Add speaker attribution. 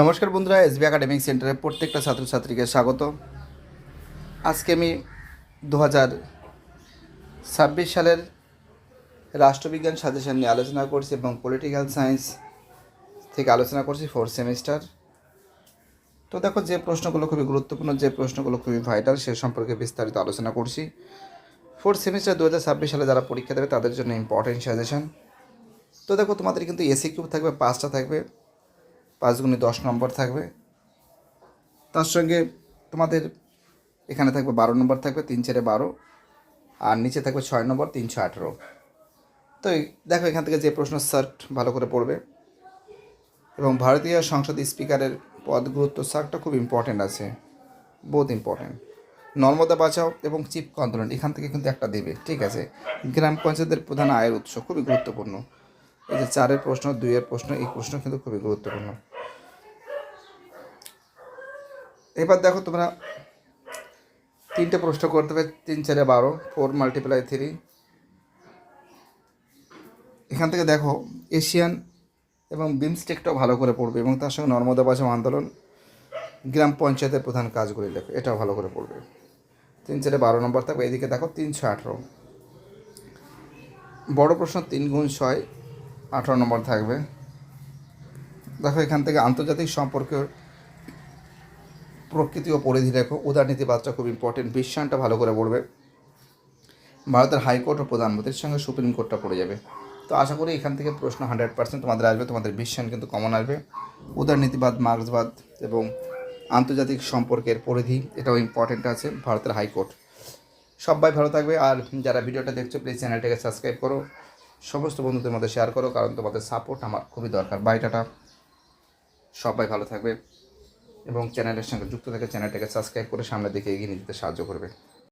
Speaker 1: নমস্কার বন্ধুরা SB academic সেন্টারের প্রত্যেকটা ছাত্রছাত্রীকে স্বাগত। আজকে আমি দু ছাব্বিশ সালের রাষ্ট্রবিজ্ঞান সাজেশন নিয়ে আলোচনা করছি এবং পলিটিক্যাল সায়েন্স থেকে আলোচনা করছি ফোর্থ সেমিস্টার তো দেখো, যে প্রশ্নগুলো খুবই গুরুত্বপূর্ণ, যে প্রশ্নগুলো খুবই ভাইটাল সে সম্পর্কে বিস্তারিত আলোচনা করছি। ফোর্থ সেমিস্টার দু হাজার ছাব্বিশ সালে যারা পরীক্ষা দেবে, তাদের জন্য ইম্পর্টেন্ট সাজেশন। তো দেখো, তোমাদের কিন্তু এসি কিউব থাকবে, পাঁচটা থাকবে। পাঁচ গুণে দশ নম্বর থাকবে। তার সঙ্গে তোমাদের এখানে থাকবে বারো নম্বর থাকবে, তিন চারে বারো। আর নিচে থাকবে ছয় নম্বর, তিনশো আঠেরো। তো দেখো এখান থেকে যে প্রশ্ন সার্ট ভালো করে পড়বে। এবং ভারতীয় সংসদ স্পিকারের পদ গুরুত্ব সার্টটা খুব ইম্পর্ট্যান্ট আছে, বহুত ইম্পর্ট্যান্ট নর্মদা বাঁচাও এবং চিপ কন্ট্রোল এখান থেকে কিন্তু একটা দেবে, ঠিক আছে? গ্রাম পঞ্চায়েতের প্রধান আয়ের উৎস খুবই গুরুত্বপূর্ণ। এই যে চারের প্রশ্ন, দুইয়ের প্রশ্ন, এই প্রশ্ন কিন্তু খুবই গুরুত্বপূর্ণ। এবার দেখো তোমরা তিনটে প্রশ্ন করতে হবে, তিন, চারে বারো ফোর মাল্টিপ্লাই থ্রি এখান থেকে দেখো এশিয়ান এবং বিমস্টেকটাও ভালো করে পড়বে এবং তার সঙ্গে নর্মদা বাঁচাও আন্দোলন গ্রাম পঞ্চায়েতের প্রধান কাজগুলি লেখো, এটাও ভালো করে পড়বে। তিন, চারে বারো নম্বর থাকবে, এদিকে দেখো তিনশো আঠেরো। বড় প্রশ্ন তিন গুণ ছয়, আঠারো নম্বর থাকবে। দেখো এখান থেকে আন্তর্জাতিক সম্পর্কের প্রকৃতি ও পরিধি রেখো উদারনীতিবাদটা খুব ইম্পর্টেন্ট বিশ্বায়নটা ভালো করে পড়বে। ভারতের হাইকোর্ট ও প্রধানমন্ত্রীর সঙ্গে সুপ্রিম কোর্টটা পড়ে যাবে। তো আশা করি এখান থেকে প্রশ্ন হান্ড্রেড পার্সেন্ট তোমাদের আসবে, তোমাদের বিশ্বায়ন কিন্তু কমন আসবে। উদারনীতিবাদ মার্ক্সবাদ এবং আন্তর্জাতিক সম্পর্কের পরিধি, এটাও ইম্পর্টেন্ট আছে ভারতের হাইকোর্ট। সবাই ভালো থাকবে আর যারা ভিডিওটা দেখছ প্লিজ চ্যানেলটাকে সাবস্ক্রাইব করো। সমস্ত বন্ধুদের মধ্যে শেয়ার করো, কারণ তোমাদের সাপোর্ট আমার খুবই দরকার। বাইটাটা সবাই ভালো থাকবে। এবং চ্যানেলের সঙ্গে যুক্ত থাকে চ্যানেলটাকে সাবস্ক্রাইব করে সামনের দিকে এগিয়ে নিয়ে যেতে সাহায্য করবে।